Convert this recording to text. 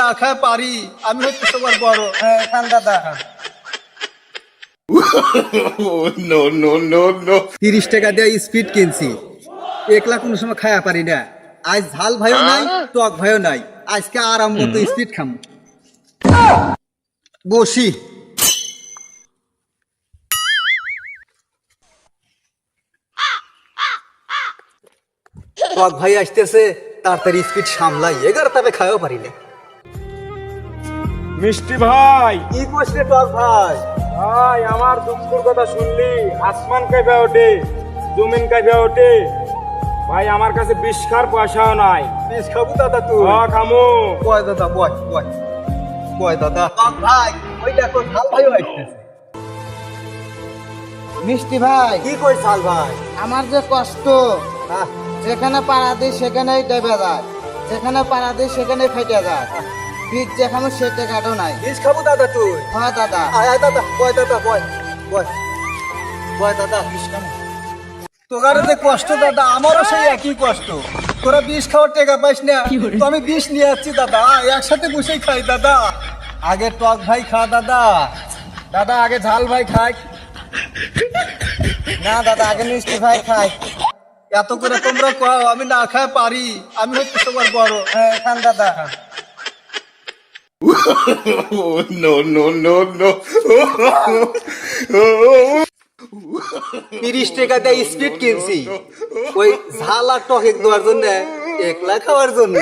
না খায় পারি। আমি হচ্ছে সবার বড়। হ্যাঁ খান দাদা. তিরিশ টাকা দিয়ে স্পিড কিনছি। একলা কোনো সময় খায়া পারি না। আজ ঝাল ভাইও নাই টক ভাইও নাই। আজকে আরাম মতো স্পিড খাম। বসি। টক ভাই আসতেছে তাড়াতাড়ি স্পিড সামলাই। এগারো তবে খাইও পারি না। মিষ্টি ভাই। কি করছে টক ভাই? ভাই আমার দুঃখের কথা শুনলি। আসমান কাইপে ওঠে জমিন কাইপে ওঠে। ভাই আমার কাছে বিস্কার পয়সাও নাই। বেশ খাব দাদা তুই। হ খামু। কয় দাদা বয় বয় বয় দাদা? ভাই ওই দেখো ঝাল ভাইও আসতেছে মিষ্টি ভাই। কি কই ঝাল ভাই? আমার যে কষ্ট যেখানে পাড়া দিই সেখানেই ডেবে যায়। যেখানে পাড়া দিই সেখানে ফেটে যায়। বীজ যেখানে সে টেকাটো নাই। বিষ খাব দাদা তুই। হ্যাঁ দাদা। আয় আয় দাদা। বয় দাদা বয় বয়। বয় দাদা। বিষ খাব? তোর যে কষ্ট দাদা আমারও সেই একই কষ্ট। তোরা বিষ খাওয়ার টেকা পাইস না। তো আমি বিষ নিয়ে যাচ্ছি দাদা। একসাথে বসেই খাই দাদা। আগে টক ভাই খা দাদা। দাদা আগে ঝাল ভাই খাই। না দাদা আগে মিষ্টি ভাই খাই। এত করে তোমরা কও আমি না খায় পারি। আমি হচ্ছে তোমার বড়। হ্যাঁ খান দাদা। no, no, no, no. তিরিশ টাকা দিয়ে স্পিড কিনছি। ওই ঝাল আর টক এক দেওয়ার জন্য একলা খাওয়ার জন্য।